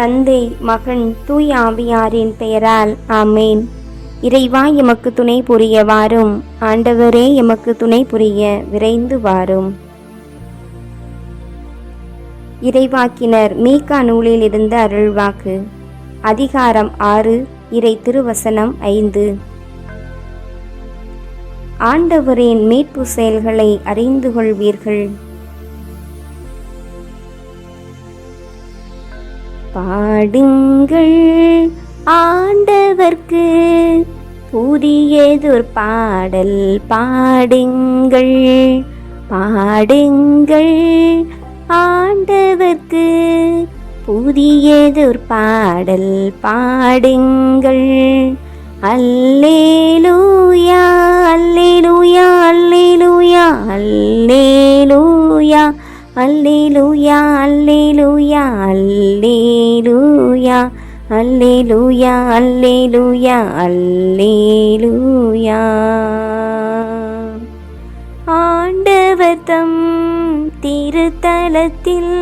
தந்தை மகன் தூய் ஆவியாரின் பெயரால் ஆமேன். இறைவா எமக்கு துணை புரிய வாரும் ஆண்டவரே எமக்கு துணை புரிய விரைந்து வாரும். இறைவாக்கினர் மீகா நூலில் இருந்த அருள்வாக்கு. அதிகாரம் ஆறு இறை திருவசனம் ஐந்து. ஆண்டவரின் மீட்பு செயல்களை அறிந்து கொள்வீர்கள். பாடுங்கள். ஆண்டவர்க்கு புதியதொரு பாடல் பாடுங்கள். பாடுங்கள். ஆண்டவர்க்கு புதியதொரு பாடல் பாடுங்கள். அல்லேலூயா அல்லேலூயா அல்லேலூயா அல்லேலூயா அல்லேலூயா அல்லேலூயா அல்லே லூயா அல்லே லூயா அல்லே லூயா அல்லே லூயா ஆண்டவத்தம் திருத்தலத்தில்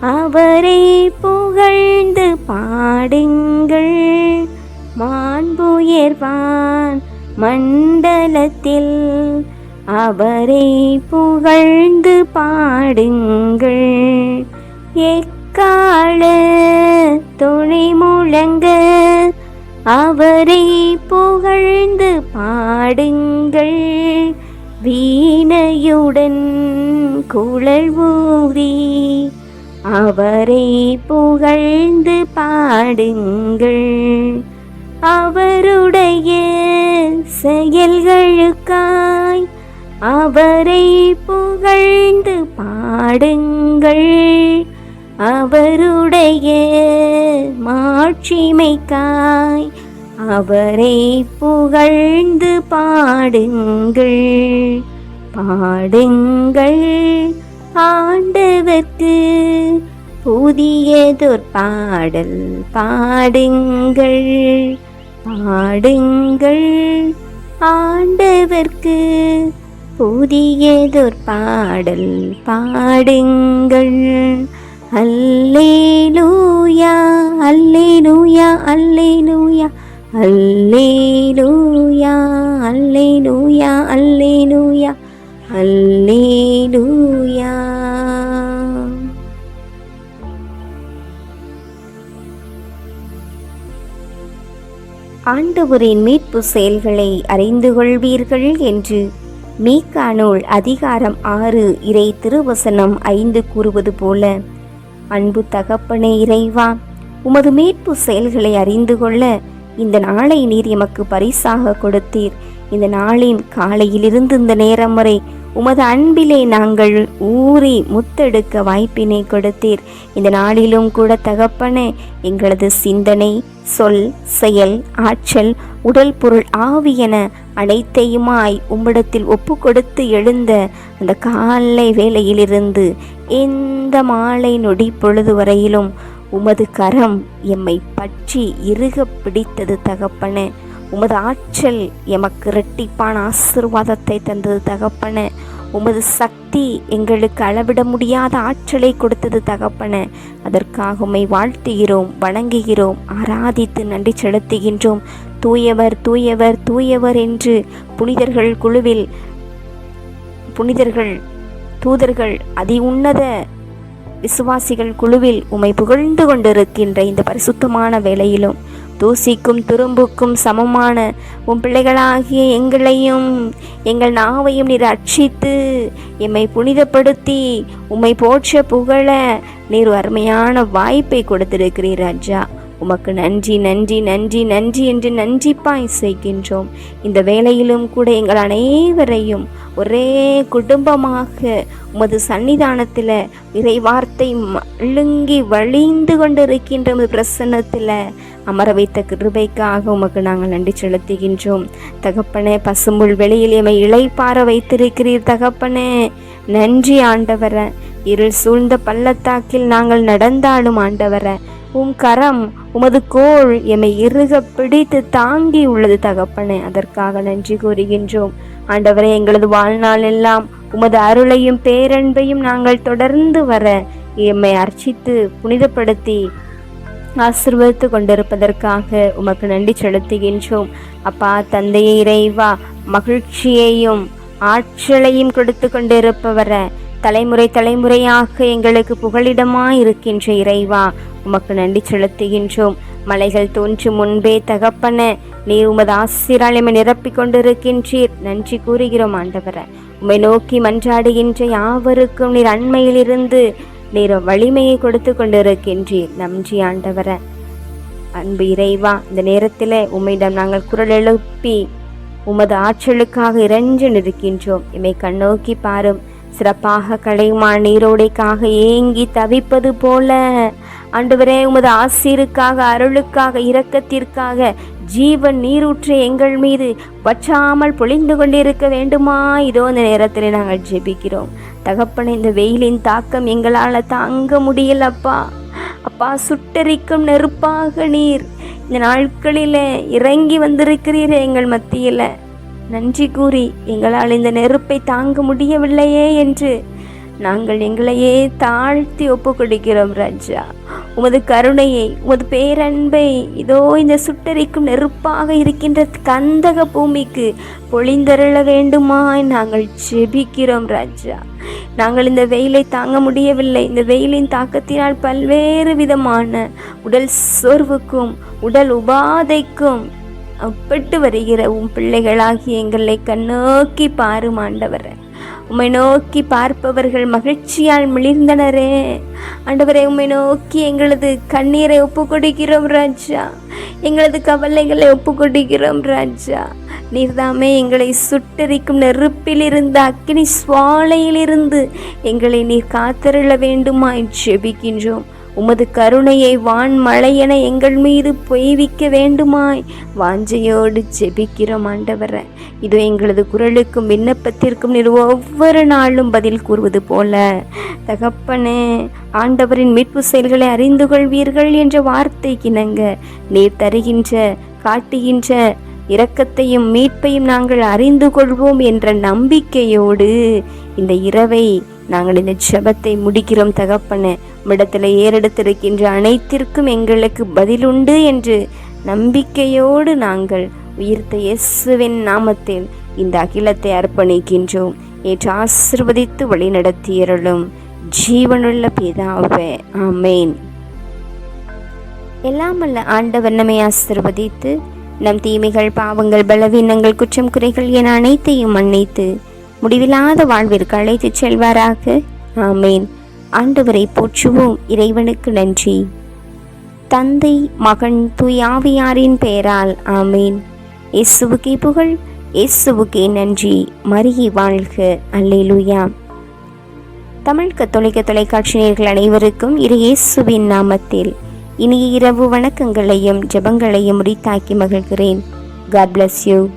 அவரை புகழ்ந்து பாடுங்கள். மாண்புயர்வான் மண்டலத்தில் அவரை புகழ்ந்து பாடுங்கள். எக்கால துணை முழங்க அவரை புகழ்ந்து பாடுங்கள். வீணையுடன் குழல் ஊதி அவரை புகழ்ந்து பாடுங்கள். அவருடைய செயல்களுக்காய் அவரை புகழ்ந்து பாடுங்கள். அவருடைய மாட்சிமைக்காய் அவரை புகழ்ந்து பாடுங்கள். பாடுங்கள் ஆண்டவர்க்கு புதியதொர் பாடல் பாடுங்கள். பாடுங்கள் ஆண்டவர்க்கு புதியதொர் பாடல் பாடுங்கள். அல்லேலூயா அல்லேலூயா அல்லேலூயா அல்லேலூயா அல்லேலூயா அல்லேலூயா அல்லேலூயா. ஆண்டவரின் மீட்பு செயல்களை அறிந்து கொள்வீர்கள் என்று மீகா அதிகாரம் ஆறு இறை திருவசனம் ஐந்து கூறுவது போல. அன்பு தகப்பனே இறைவா உமது மீட்பு செயல்களை அறிந்து கொள்ள இந்த நாளை நீர் எமக்கு பரிசாக கொடுத்தீர். இந்த நாளின் காலையிலிருந்து இந்த நேரம் வரை உமது அன்பிலே நாங்கள் ஊறி முத்தெடுக்க வாய்ப்பினை கொடுத்தீர். இந்த நாளிலும் கூட தகப்பனே எங்களது சிந்தனை சொல் செயல் ஆற்றல் உடல் பொருள் ஆவியன அனைத்தையுமாய் உம்மிடத்தில் ஒப்பு கொடுத்து எழுந்த அந்த காலை வேளையிலிருந்து எந்த மாலை நொடி பொழுது வரையிலும் உமது கரம் எம்மை பற்றி இறுக பிடித்தது தகப்பன. உமது ஆற்றல் எமக்கு இரட்டிப்பான ஆசிர்வாதத்தை தந்தது தகப்பன. உமது சக்தி எங்களுக்கு அளவிட முடியாத ஆற்றலை கொடுத்தது தகப்பன. அதற்காக உமை வாழ்த்துகிறோம் வணங்குகிறோம் ஆராதித்து நன்றி செலுத்துகின்றோம். தூயவர் தூயவர் தூயவர் என்று புனிதர்கள் குழுவில் புனிதர்கள் தூதர்கள் அதி உன்னத விசுவாசிகள் குழுவில் உம்மை புகழ்ந்து கொண்டிருக்கின்ற இந்த பரிசுத்தமான வேளையிலும் தூசிக்கும் துரும்புக்கும் சமமான உன் பிள்ளைகளாகிய எங்களையும் எங்கள் நாவையும் நீர் அட்சித்து எம்மை புனிதப்படுத்தி உம்மை போற்ற புகழ நீர் அருமையான வாய்ப்பை கொடுத்திருக்கிறீர் ராஜா. உமக்கு நன்றி நன்றி நன்றி நன்றி என்று நன்றிப்பாய் செய்கின்றோம் இந்த வேளையிலும் கூட எங்கள் அனைவரையும் ஒரே குடும்பமாக உமது சன்னிதானத்தில் இறைவார்த்தை மழுங்கி வழிந்து கொண்டிருக்கின்ற உமது பிரசன்னத்தில் அமர வைத்த கிருபைக்காக உமக்கு நாங்கள் நன்றி செலுத்துகின்றோம். தகப்பனே பசும்புல் வெளியில் எமை இளைப்பார வைத்திருக்கிறீர் தகப்பனே. நன்றி ஆண்டவர. இருள் சூழ்ந்த பள்ளத்தாக்கில் நாங்கள் நடந்தாலும் ஆண்டவர. உம் கரம் உமது கோள் எம்மை இறுக பிடித்து தாங்கி உள்ளது தகப்பனே. அதற்காக நன்றி கூறுகின்றோம். ஆண்டவரே எங்களது வாழ்நாள் எல்லாம் உமது அருளையும் பேரன்பையும் நாங்கள் தொடர்ந்து வர எம்மை அர்ச்சித்து புனிதப்படுத்தி ஆசிர்வதித்து கொண்டிருப்பதற்காக உமக்கு நன்றி செலுத்துகின்றோம். அப்பா தந்தையை இறைவா மகிழ்ச்சியையும் ஆற்றலையும் கொடுத்து கொண்டிருப்பவர தலைமுறை தலைமுறையாக எங்களுக்கு புகலிடமாய் இருக்கின்ற இறைவா உமக்கு நன்றி செலுத்துகின்றோம். மலைகள் தோன்றும் முன்பே தகப்பன நீர் உமது ஆசிராலயமை நிரப்பிக் கொண்டிருக்கின்றீர். நன்றி கூறுகிறோம் ஆண்டவர. உம்மை நோக்கி மன்றாடுகின்ற யாவருக்கும் நீர் அண்மையிலிருந்து நீர் வலிமையை கொடுத்து கொண்டிருக்கின்றீர். நன்றி ஆண்டவர. அன்பு இறைவா இந்த நேரத்தில் உம்மிடம் நாங்கள் குரல் எழுப்பி உமது ஆற்றலுக்காக இறைஞ்சு நிற்கின்றோம். இமை கண்ணோக்கி பாரும். சிறப்பாக கலைமா நீரோடைக்காக ஏங்கி தவிப்பது போல ஆண்டவரே உமது ஆசீருக்காக அருளுக்காக இரக்கத்திற்காக ஜீவன் நீரூற்று எங்கள் மீது வற்றாமல் பொழிந்து கொண்டிருக்க வேண்டுமா? இதோ இந்த நேரத்தில் நாங்கள் ஜெபிக்கிறோம். தகப்பன இந்த வெயிலின் தாக்கம் எங்களால் தாங்க முடியலப்பா அப்பா சுட்டரிக்கும் நெருப்பாக நீர் இந்த நாட்களில் இறங்கி வந்திருக்கிறீர் எங்கள் மத்தியில். நன்றி கூறி எங்களால் இந்த நெருப்பை தாங்க முடியவில்லையே என்று நாங்கள் எங்களையே தாழ்த்தி ஒப்பு கொடுக்கிறோம் ராஜா. உமது கருணையை உமது பேரன்பை இதோ இந்த சுட்டரிக்கும் நெருப்பாக இருக்கின்ற கந்தக பூமிக்கு பொழிந்தருள வேண்டுமாய் நாங்கள் ஜெபிக்கிறோம் ராஜா. நாங்கள் இந்த வெயிலை தாங்க முடியவில்லை. இந்த வெயிலின் தாக்கத்தினால் பல்வேறு விதமான உடல் சோர்வுக்கும் உடல் உபாதைக்கும் அப்பட்டு வருகிற உம் பிள்ளைகளாகி எங்களை கண்ணோக்கி பாரும் ஆண்டவரை. உம்மை நோக்கி பார்ப்பவர்கள் மகிழ்ச்சியால் மிளிர்ந்தனரே. ஆண்டவரை உம்மை நோக்கி எங்களது கண்ணீரை ஒப்பு கொடுக்கிறோம் ராஜா. எங்களது கவலைகளை ஒப்பு கொடுக்கிறோம் ராஜா. நீர்தாமே எங்களை சுட்டரிக்கும் நெருப்பிலிருந்து அக்கினி சுவாலையிலிருந்து எங்களை நீர் காத்தருள வேண்டுமாய் ஜெபிக்கின்றோம். உமது கருணையை வான் மழையென எங்கள் மீது பொய்விக்க வேண்டுமாய். வாஞ்சையோடு ஜெபிக்கிறோம் ஆண்டவரை. இது எங்களது குரலுக்கும் விண்ணப்பத்திற்கும் நீர் ஒவ்வொரு நாளும் பதில் கூறுவது போல. தகப்பனே ஆண்டவரின் மீட்பு செயல்களை அறிந்து கொள்வீர்கள் என்ற வார்த்தைக்கு இணங்க நீர் தருகின்ற காட்டுகின்ற இரக்கத்தையும் மீட்பையும் நாங்கள் அறிந்து கொள்வோம் என்ற நம்பிக்கையோடு இந்த இரவை நாங்கள் இந்த ஜெபத்தை முடிக்கிறோம் தகப்பன. மிடத்தில் ஏறெடுத்திருக்கின்ற அனைத்திற்கும் எங்களுக்கு பதிலுண்டு என்று நம்பிக்கையோடு நாங்கள் உயிர்த்த இயேசுவின் நாமத்தில் இந்த அகிலத்தை அர்ப்பணிக்கின்றோம். ஏற்று ஆசிர்வதித்து வழிநடத்தியருளும் ஜீவனுள்ள பிதாவே ஆமேன். எல்லாம் அல்ல ஆண்டவர் நம்மை ஆசிர்வதித்து நம் தீமைகள் பாவங்கள் பலவீனங்கள் குற்றம் குறைகள் என அனைத்தையும் மன்னித்து முடிவில்லாத வாழ்விற்கு அழைத்துச் செல்வாராக. ஆமேன். ஆண்டவரை போற்றுவோம் இறைவனுக்கு நன்றி. தந்தை மகன் துயாவியாரின் பெயரால் ஆமேன். இயேசுவுக்கே புகழ் இயேசுவுக்கே நன்றி. மருகி வாழ்க. அல்லேலூயா. தமிழ் கத்தோலிக்க தொலைக்காட்சி நேர்கள் அனைவருக்கும் இரு இயேசுவின் நாமத்தில் இனிய இரவு வணக்கங்களையும் ஜெபங்களையும் முடித்தாக்கி மகிழ்கிறேன். God bless you